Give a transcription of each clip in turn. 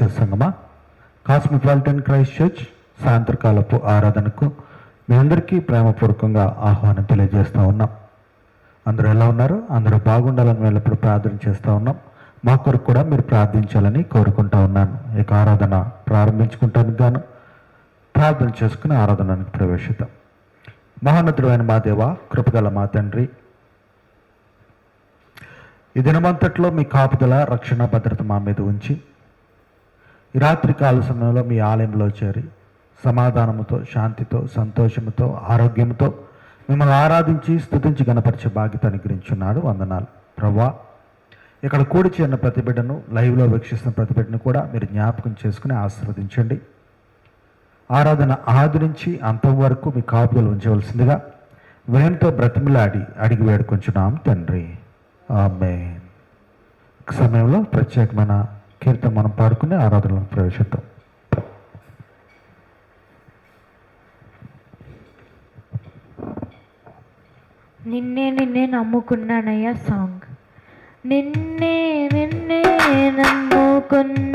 సంగమా cosmopolitan Christ church సాయంత్రకాలపు ఆరాధనకు మీ అందరికీ ప్రేమపూర్వకంగా ఆహ్వానం తెలియజేస్తూ ఉన్నాం. అందరూ ఎలా ఉన్నారు? అందరూ బాగుండాలని వెళ్ళినప్పుడు ప్రార్థన చేస్తూ ఉన్నాం. మా కొరకు కూడా మీరు ప్రార్థించాలని కోరుకుంటా ఉన్నాను. ఇక ఆరాధన ప్రారంభించుకుంటానికి గాను ప్రార్థన చేసుకుని ఆరాధనానికి ప్రవేశిద్దాం. మహోన్నతుడైన మా దేవ కృపగల మా తండ్రి ఈ దినమంతట్లో మీ కాపుదల రక్షణ భద్రత మా మీద ఉంచి రాత్రి కాల సమయంలో మీ ఆలయంలో చేరి సమాధానముతో శాంతితో సంతోషముతో ఆరోగ్యంతో మిమ్మల్ని ఆరాధించి స్థుతించి గణపరిచే బాధ్యత అనుగ్రహించున్నాడు. వందనాలు. ప్రభా ఇక్కడ కూడి చేరిన ప్రతిబిడ్డను లైవ్లో వీక్షిస్తున్న ప్రతిబిడ్డను కూడా మీరు జ్ఞాపకం చేసుకుని ఆశీర్వదించండి. ఆరాధన ఆది నుంచి అంతం వరకు మీ కాపుదలు ఉంచవలసిందిగా వినయంతో బ్రతిమిలాడి అడిగి వేడుకొంచున్నాం తండ్రి. ఆమె సమయంలో ప్రత్యేకమైన కీర్తన మనం పాడుకుని ఆరాధనలో ప్రవేశిద్దాం. నిన్నే నిన్నే నమ్ముకున్నానయ్యా సాంగ్. నిన్నే నిన్నే నమ్ముకున్నా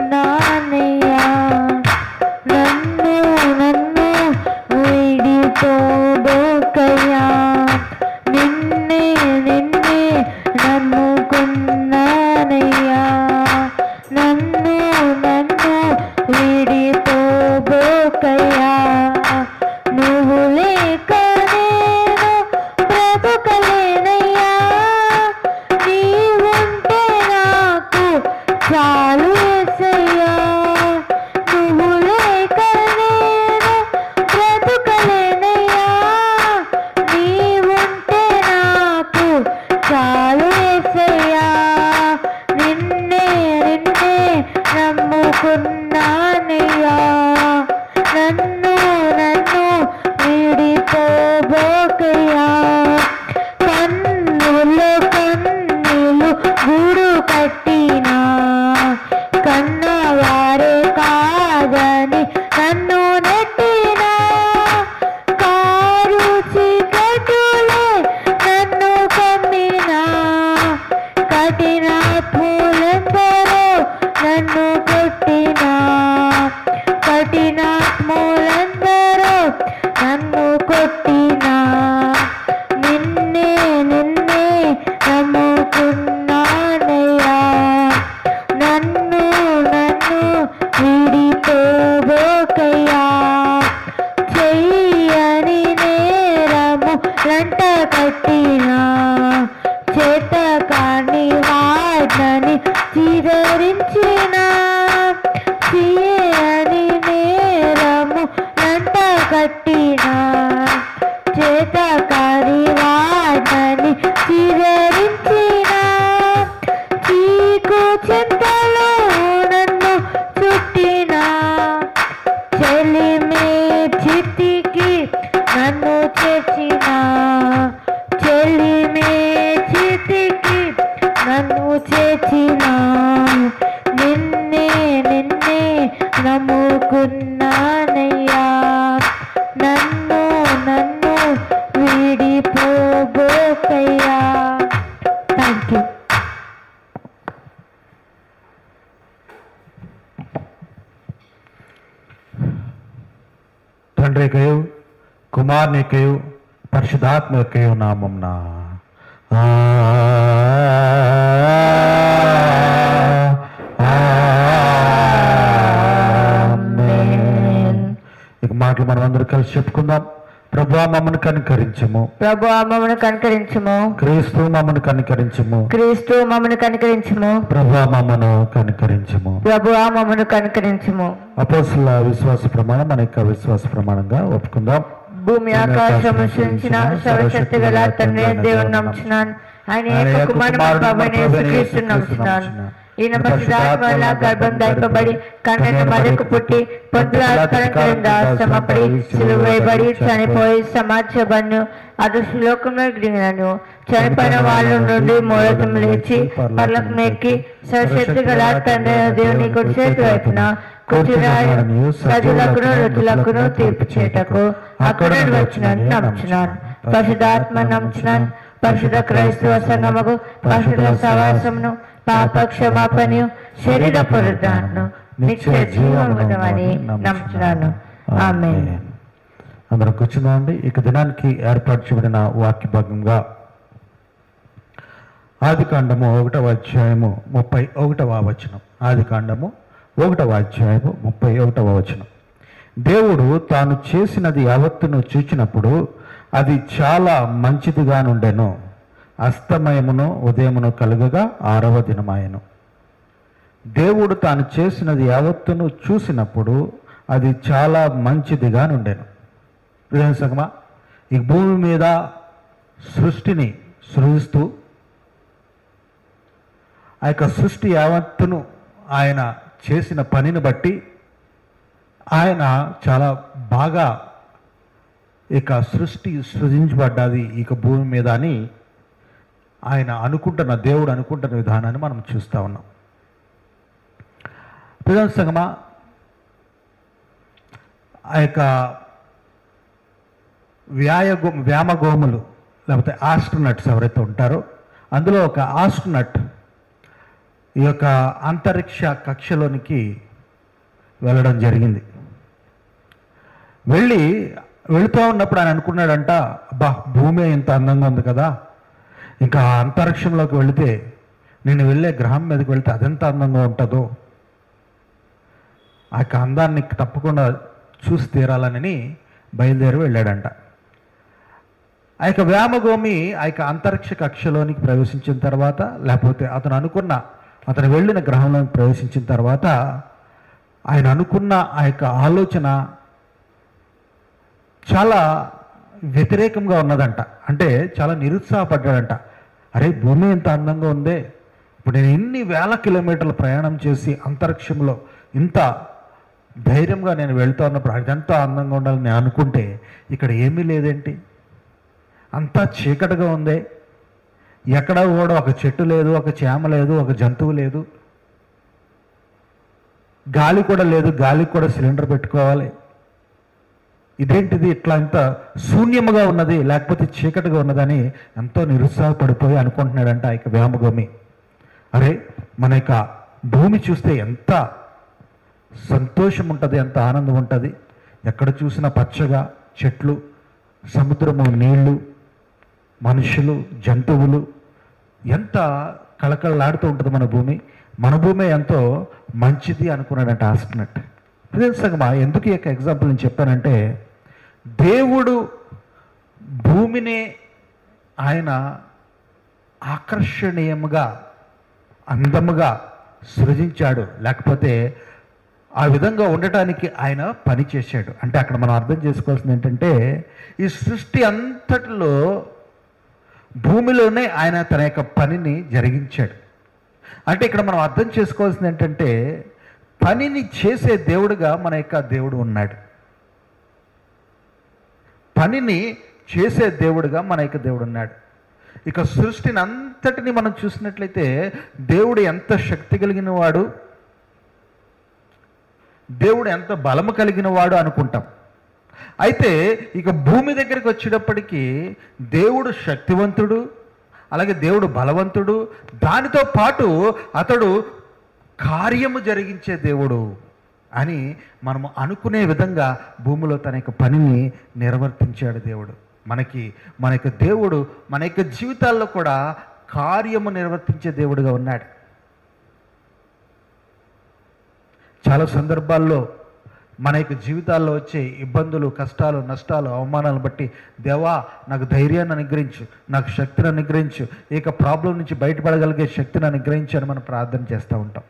వాడని చిరరించిన తండ్రికయు కుమార్నికయు పరిశుధాత్మకయు నామంన ఆమేన్. ఇక మాటలు మనం అందరూ కలిసి చెప్పుకుందాం ప్రభా కనికరించము. ప్రభు మమ్మను కనికరించము. క్రీస్తు మమ్మల్ని కనికరించము. క్రీస్తు మమ్మను కనికరించము. ప్రభా మమ్మను కనికరించము. ప్రభు మమ్మను కనికరించము. అపోసుల విశ్వాస ప్రమాణం మన యొక్క విశ్వాస ప్రమాణంగా ఒప్పుకుందాం. భూమి ఆకాశము సృష్టించిన సర్వశక్తి గల తండ్రి దేవుని నమ్ముచున్నాను. ఆయన కుమారుడు నమ్ముచున్నాను. ఈయన పరిశుద్ధాత్మల గర్భం దాల్పబడి కన్నెన మరకు పుట్టి శ్రమపడి సిలువేయబడి చనిపోయి సమాజబన్ను అటు శ్లోకంలో దిగినను చనిపోయిన వాళ్ళ నుండి మూలతం లేచి పర్లకు ఎక్కి గల తండ్రి దేవుని కుడి చేతి వైపున ప్రజలకును రుచులకును తీర్పు చేయటకు అక్కడ వచ్చినని నమ్ముచున్నాను. పరిశుధాత్మ నమ్ముచున్నాను. పరిశుద్ధ క్రైస్తవ సంగమకు పరిశుద్ధ సవాసమును పాప క్షమాపణను శరీర పురుద్ధాలను నిత్య జీవమునమని నమ్ముతున్నాను ఆమేన్. అందరం కూర్చున్నామండి. ఇక దినానికి ఏర్పాటు చేయబడిన వాక్య భాగంగా ఆది కాండము ఒకటవ అధ్యాయము ముప్పై ఒకటవ వచనం. ఆది కాండము ఒకటవ అధ్యాయము ముప్పై ఒకటవ వచనం. దేవుడు తాను చేసినది యావత్తును చూచినప్పుడు అది చాలా మంచిదిగా నుండెను అస్తమయమును ఉదయమును కలుగగా ఆరవ దినమాయను. దేవుడు తాను చేసినది యావత్తును చూసినప్పుడు అది చాలా మంచిదిగా నుండెను. ప్రియ ఈ భూమి మీద సృష్టిని సృజిస్తూ ఆ యొక్క సృష్టి యావత్తును ఆయన చేసిన పనిని బట్టి ఆయన చాలా బాగా ఇక సృష్టి సృజించబడ్డది ఇక భూమి మీద అని ఆయన అనుకుంటున్న దేవుడు అనుకుంటున్న విధానాన్ని మనం చూస్తూ ఉన్నాం. ప్రధాన సంగమా ఆ యొక్క వ్యాయగో వ్యామగోములు లేకపోతే ఆస్ట్రనట్స్ ఎవరైతే ఉంటారో అందులో ఒక ఆస్ట్రనట్ ఈ యొక్క అంతరిక్ష కక్షలోనికి వెళ్ళడం జరిగింది. వెళ్ళి వెళుతూ ఉన్నప్పుడు ఆయన అనుకున్నాడంట అబ్బా భూమి ఇంత అందంగా ఉంది కదా ఇంకా అంతరిక్షంలోకి వెళితే నేను వెళ్ళే గ్రహం మీదకి వెళ్తే అదెంత అందంగా ఉంటుందో ఆ యొక్క అందాన్ని తప్పకుండా చూసి తీరాలని బయలుదేరి వెళ్ళాడంట. ఆ యొక్క వ్యామగోమి ఆ యొక్క అంతరిక్ష కక్షలోనికి ప్రవేశించిన తర్వాత లేకపోతే అతను అనుకున్న అతను వెళ్ళిన గ్రహంలోకి ప్రవేశించిన తర్వాత ఆయన అనుకున్న ఆ యొక్క ఆలోచన చాలా వ్యతిరేకంగా ఉన్నదంట. అంటే చాలా నిరుత్సాహపడ్డాడంట. అరే భూమి ఎంత అందంగా ఉందే. ఇప్పుడు నేను ఎన్ని వేల కిలోమీటర్ల ప్రయాణం చేసి అంతరిక్షంలో ఇంత ధైర్యంగా నేను వెళ్తూ ఉన్నప్పుడు అదంతా అందంగా ఉండాలని నేను అనుకుంటే ఇక్కడ ఏమీ లేదేంటి? అంతా చీకటిగా ఉంది. ఎక్కడ కూడా ఒక చెట్టు లేదు ఒక చేమ లేదు ఒక జంతువు లేదు. గాలి కూడా లేదు గాలికి కూడా సిలిండర్ పెట్టుకోవాలి. ఇదేంటిది ఇట్లా ఇంత శూన్యముగా ఉన్నది లేకపోతే చీకటిగా ఉన్నదని ఎంతో నిరుత్సాహపడిపోయి అనుకుంటున్నాడంట ఆ యొక్క వ్యామగమి. అరే మన యొక్క భూమి చూస్తే ఎంత సంతోషం ఉంటుంది ఎంత ఆనందం ఉంటుంది ఎక్కడ చూసినా పచ్చగా చెట్లు సముద్రము నీళ్ళు మనుషులు జంతువులు. ఎంత కళకళలాడుతూ ఉంటుంది మన భూమి. మన భూమి ఎంతో మంచిది అనుకున్నాడంట ఆస్ట్రనట్. సంగమా? ఎందుకు ఈ యొక్క ఎగ్జాంపుల్ నేను చెప్పానంటే దేవుడు భూమిని ఆయన ఆకర్షణీయముగా అందముగా సృజించాడు. లేకపోతే ఆ విధంగా ఉండటానికి ఆయన పని చేశాడు అంటే అక్కడ మనం అర్థం చేసుకోవాల్సింది ఏంటంటే ఈ సృష్టి అంతటిలో భూమిలోనే ఆయన తన యొక్క పనిని జరిగించాడు. అంటే ఇక్కడ మనం అర్థం చేసుకోవాల్సింది ఏంటంటే పనిని చేసే దేవుడుగా మన యొక్క దేవుడు ఉన్నాడు. పనిని చేసే దేవుడుగా మన యొక్క దేవుడు ఉన్నాడు. ఇక సృష్టిని అంతటిని మనం చూసినట్లయితే దేవుడు ఎంత శక్తి కలిగిన వాడు దేవుడు ఎంత బలము కలిగిన వాడు అనుకుంటాం. అయితే ఇక భూమి దగ్గరికి వచ్చేటప్పటికీ దేవుడు శక్తివంతుడు అలాగే దేవుడు బలవంతుడు దానితో పాటు అతడు కార్యము జరిగించే దేవుడు. అని మనము అనుకునే విధంగా భూమిలో తన యొక్క పనిని నిర్వర్తించాడు దేవుడు. మనకి మన యొక్క దేవుడు మన యొక్క జీవితాల్లో కూడా కార్యము నిర్వర్తించే దేవుడుగా ఉన్నాడు. చాలా సందర్భాల్లో మన యొక్క జీవితాల్లో వచ్చే ఇబ్బందులు కష్టాలు నష్టాలు అవమానాలను బట్టి దేవా నాకు ధైర్యాన్ని అనుగ్రహించు నాకు శక్తిని అనుగ్రహించు ఈ యొక్క ప్రాబ్లం నుంచి బయటపడగలిగే శక్తిని అనుగ్రహించు అని మనం ప్రార్థన చేస్తూ ఉంటాం.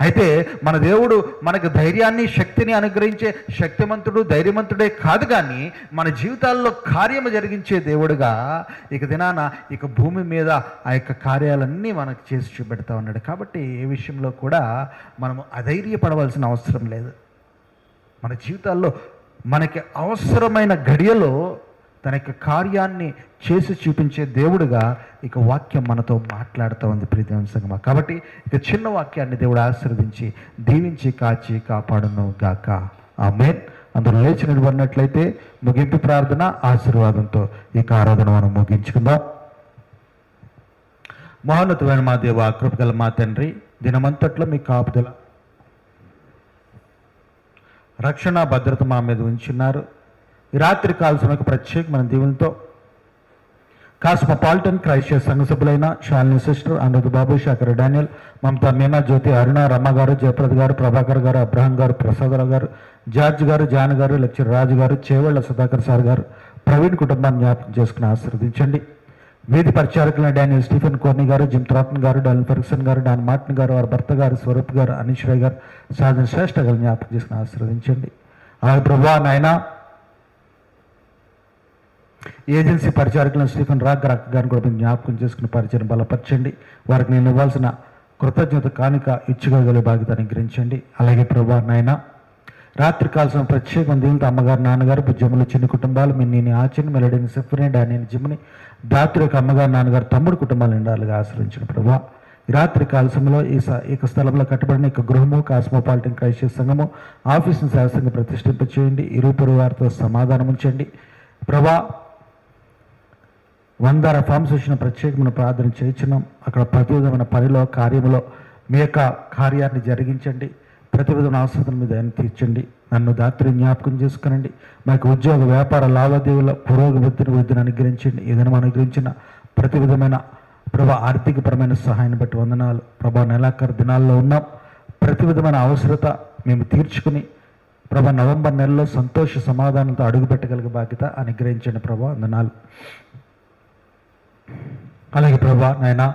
అయితే మన దేవుడు మనకు ధైర్యాన్ని శక్తిని అనుగ్రహించే శక్తిమంతుడు ధైర్యవంతుడే కాదు కానీ మన జీవితాల్లో కార్యము జరిగించే దేవుడుగా ఇక దినాన ఇక భూమి మీద ఆ యొక్క కార్యాలన్నీ మనకు చేసి చూపెడతా ఉన్నాడు. కాబట్టి ఏ విషయంలో కూడా మనము అధైర్యపడవలసిన అవసరం లేదు. మన జీవితాల్లో మనకి అవసరమైన గడియలో తన యొక్క కార్యాన్ని చేసి చూపించే దేవుడుగా ఇక వాక్యం మనతో మాట్లాడుతూ ఉంది ప్రీతివంశంగా కాబట్టి ఇక చిన్న వాక్యాన్ని దేవుడు ఆశీర్వదించి దీవించి కాచి కాపాడును గాక. ఆ మేన్ అందులో లేచి నిలబడినట్లయితే ముగింపు ప్రార్థన ఆశీర్వాదంతో ఈ ఆరాధన మనం ముగించుకుందాం. మహోన్నతమైన మా దేవ కృపగల మా తండ్రి దినమంతట్లో మీ కాపుదల రక్షణ భద్రత మా మీద ఉంచున్నారు. ఈ రాత్రి కాల సమయకు ప్రత్యేకమైన దీవులతో కాస్మోపాలిటన్ క్రైస్ట్ సంఘ సభ్యులైన శాలిని సిస్టర్ అనురుద్ బాబు శేఖర్ డానియల్ మమతా మీనా జ్యోతి అరుణ రమ్మ గారు జయప్రద్ గారు ప్రభాకర్ గారు అబ్రహం గారు ప్రసాదరావు గారు జార్జ్ గారు జాన్ గారు లెక్చర్ రాజు గారు చేవళ్ళ సుధాకర్ సార్ గారు ప్రవీణ్ కుటుంబాన్ని జ్ఞాపకం చేసుకుని ఆశీర్వదించండి. వీధి పరిచారకులైన డానియల్ స్టీఫెన్ కోర్ని గారు జిమ్ త్రాటన్ గారు డాన్ ఫెర్గ్సన్ గారు డాన్ మార్టిన్ గారు వారి భర్త గారు స్వరూప్ గారు అనీష్ రాయ్ గారు సాధన శ్రేష్ఠ గారు జ్ఞాపకం చేసుకుని ఆశీర్వదించండి. అలాగే ప్రభా నాయనా ఏజెన్సీ పరిచారకులను స్టీఫెన్ రాక్ రాక్ గారిని కూడా జ్ఞాపకం చేసుకుని పరిచయం బలపరచండి. వారికి నేను ఇవ్వాల్సిన కృతజ్ఞత కానుక ఇచ్చుకోగలిగే బాధ్యత అనుగ్రహించండి. అలాగే ప్రభా నాయన రాత్రి కాల్సిన ప్రత్యేకం దీనితో అమ్మగారు నాన్నగారు బుజ్జమ్మలు చిన్న కుటుంబాలు మీ నేను ఆచరణ మెలడిని సిఫ్ని డానిని జిమ్ని దాత్రి యొక్క అమ్మగారు నాన్నగారు తమ్ముడు కుటుంబాలు నిండాలుగా ఆశ్రయించిన ప్రభా. రాత్రి కాలసంలో ఈ స- ఈ స్థలంలో కట్టబడిన ఇక గృహము కాస్మోపాలిటన్ క్రైస్ట్ సంఘము ఆఫీసును శాస్త్రంగా ప్రతిష్ఠింపచేయండి. ఇరు ఇరువురు సమాధానం ఉంచండి ప్రభా వంద ఫామ్స్ వచ్చిన ప్రత్యేకమైన ప్రార్థన చేయించినాం అక్కడ ప్రతి విధమైన పనిలో కార్యములో మీ యొక్క కార్యాన్ని జరిగించండి. ప్రతి విధమైన అవసరం మీద ఆయన తీర్చండి. నన్ను దాత్రి జ్ఞాపకం చేసుకునండి. మాకు ఉద్యోగ వ్యాపార లావాదేవీల పురోగతిని వృద్ధిని అనుగ్రహించండి. ఏదైనా అనుగ్రహించిన ప్రతి విధమైన ప్రభా ఆర్థికపరమైన సహాయాన్ని బట్టి వందనాలు. ప్రభా నెలాఖరు దినాల్లో ఉన్నాం. ప్రతి విధమైన అవసరత మేము తీర్చుకుని ప్రభా నవంబర్ నెలలో సంతోష సమాధానంతో అడుగుపెట్టగలిగే బాధ్యత అనుగ్రహించండి ప్రభా. వందనాలు. అలాగే ప్రభా నాయన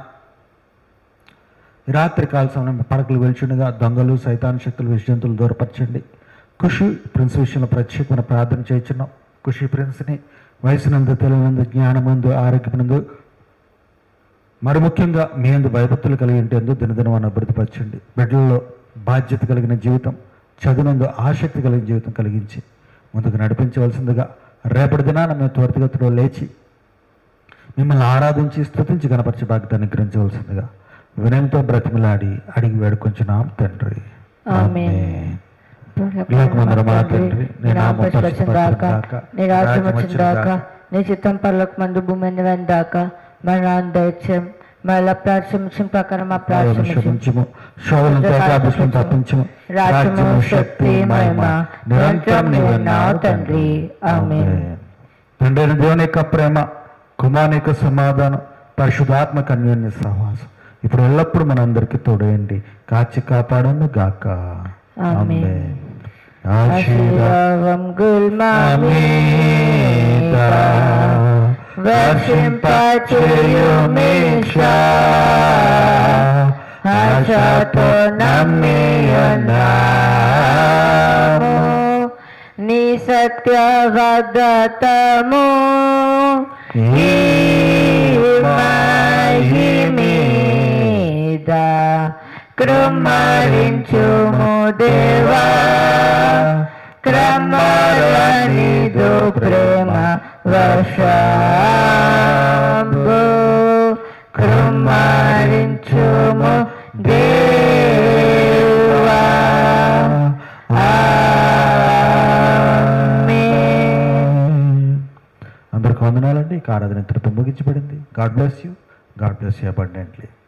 రాత్రి కాల సమయం పడకలు వెలుచుండగా దొంగలు సైతాన్ శక్తులు విషజంతులు దూరపరచండి. ఖుషి ప్రిన్స్ విషయంలో ప్రత్యేకమైన ప్రార్థన చేయించున్నాం. ఖుషి ప్రిన్స్ని వయసునందు తెలియనందు జ్ఞానమందు ఆరోగ్యమునందు మరి ముఖ్యంగా మీ అందు భయభక్తులు కలిగి దినదినవాన్ని అభివృద్ధిపరచండి. బిడ్డల్లో బాధ్యత కలిగిన జీవితం చదువునందు ఆసక్తి కలిగిన జీవితం కలిగించి ముందుకు నడిపించవలసిందిగా రేపటి దినాన మేము త్వరితగతిలో లేచి మిమ్మల్ని ఆరాధించి స్తుతించి కనపరిచే బాధ్యత అనుగ్రహించవలసిందిగా వినయంతో బ్రతిమలాడి అడిగి వేడుకొంచున్నాం తండ్రి. నీ చిత్తం పర్లకు మందు భూమి వెందాక మన ప్రకారం తప్పించము. రాజ్యము శక్తి మహిమ నిరంతరం నీవు తండ్రి. తండ్రి. దేవుని యొక్క ప్రేమ కుమారుని యొక్క సమాధానం పరిశుధాత్మ కన్యోన్య సహవాసం. ఇప్పుడు ఎల్లప్పుడూ మనందరికీ తోడేయండి. కాచి కాపాడను గాక. ఆశీర్వాద వర్షింపచేయుమేషా. ఆశతో నీ సత్యవదతము. మీద మహిమీద కృమ్మరించుము దేవా. అందరికి